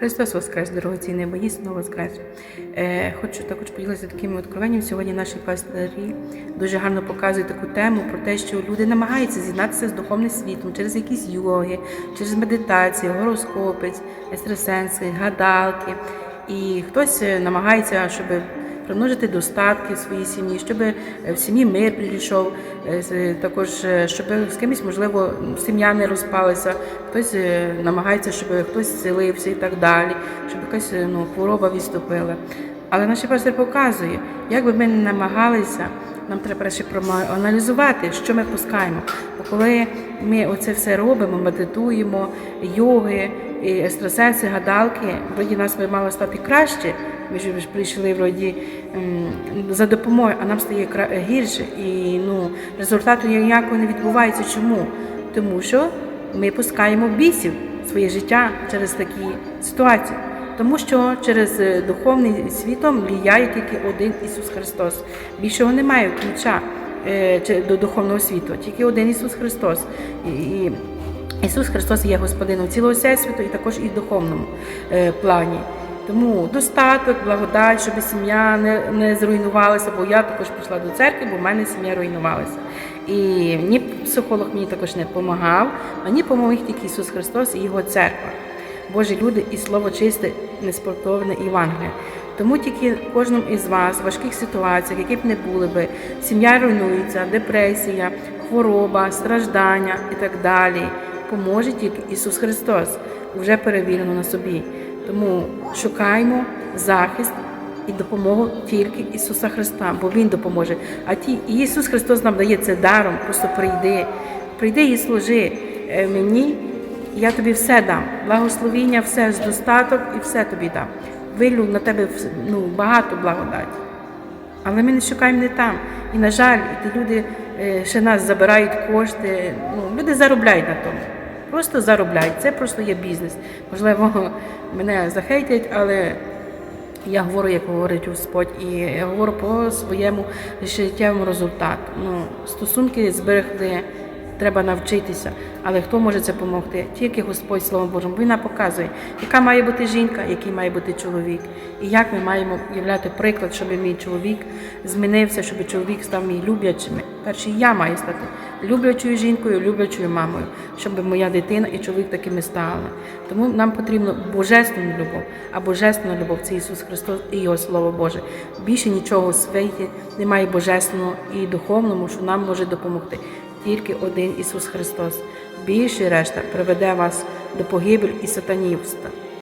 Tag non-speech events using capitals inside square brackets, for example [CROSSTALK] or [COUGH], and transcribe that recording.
Христос Воскрес, дорогоцінний бої, знову Воскрес. Е, хочу також поділитися такими откровеннями. Сьогодні наші пастирі дуже гарно показують таку тему про те, що люди намагаються з'єднатися з духовним світом через якісь йоги, через медитації, гороскопи, естресенси, гадалки. І хтось е, намагається, щоб примножити достатки своїй сім'ї, щоб е, в сім'ї мир прийшов, е, також е, щоб з кимось, можливо, сім'я не розпалася, хтось намагається, щоб хтось зцілився і так далі, щоб якась ну, хвороба відступила. Але наш пастор показує, як би ми не намагалися, нам треба перше проаналізувати, що ми пускаємо. Бо коли ми оце все робимо, медитуємо, йоги, і екстрасенси, гадалки, вроді нас би мало стати краще. Ми ж прийшли вроді за допомогою, а нам стає гірше. І ну, результату ніякого не відбувається. Чому? Тому що ми пускаємо бісів своє життя через такі ситуації. Тому що через е, духовний світом влияє тільки один Ісус Христос. Більшого немає ключа е, до духовного світу, тільки один Ісус Христос. І Ісус Христос є Господином цілого всесвіту і також і в духовному е, плані. Тому достаток, благодать, щоб сім'я не, не зруйнувалася, бо я також пішла до церкви, бо в мене сім'я руйнувалася. І ні психолог мені також не допомагав, мені допомог тільки Ісус Христос і Його церква. Божі люди і слово чисте, неспортовне Євангеліє. Тому тільки кожному із вас в важких ситуаціях, які б не були би, сім'я руйнується, депресія, хвороба, страждання і так далі. Поможе тільки Ісус Христос, вже перевірено на собі. Тому шукаймо захист і допомогу тільки Ісуса Христа, бо Він допоможе. А ті і Ісус Христос нам дає це даром, просто прийди, прийди і служи е, мені, я тобі все дам. Благословіння, все з достаток і все тобі дам. Вилю на тебе ну, багато благодаті. Але ми не шукаємо не там. І, на жаль, ті люди е, ще нас забирають кошти. Ну, люди заробляють на тому. Просто заробляють. Це просто є бізнес. Можливо, [LAUGHS] мене захейтять, але я говорю, як говорить Господь, і я говорю по своєму життєвому результату. Ну, стосунки зберегти, треба навчитися. Але хто може це допомогти? Тільки Господь Словом Божим. Він нам показує, яка має бути жінка, який має бути чоловік. І як ми маємо являти приклад, щоб мій чоловік змінився, щоб чоловік став мій люблячим. Перше я маю стати люблячою жінкою, люблячою мамою, щоб моя дитина і чоловік такими стали. Тому нам потрібно божественну любов, а божественна любов це Ісус Христос і Його Слово Боже. Більше нічого у світі немає божественного і духовному, що нам може допомогти. Тільки один Ісус Христос. Більше решта приведе вас до погибель і сатанівства.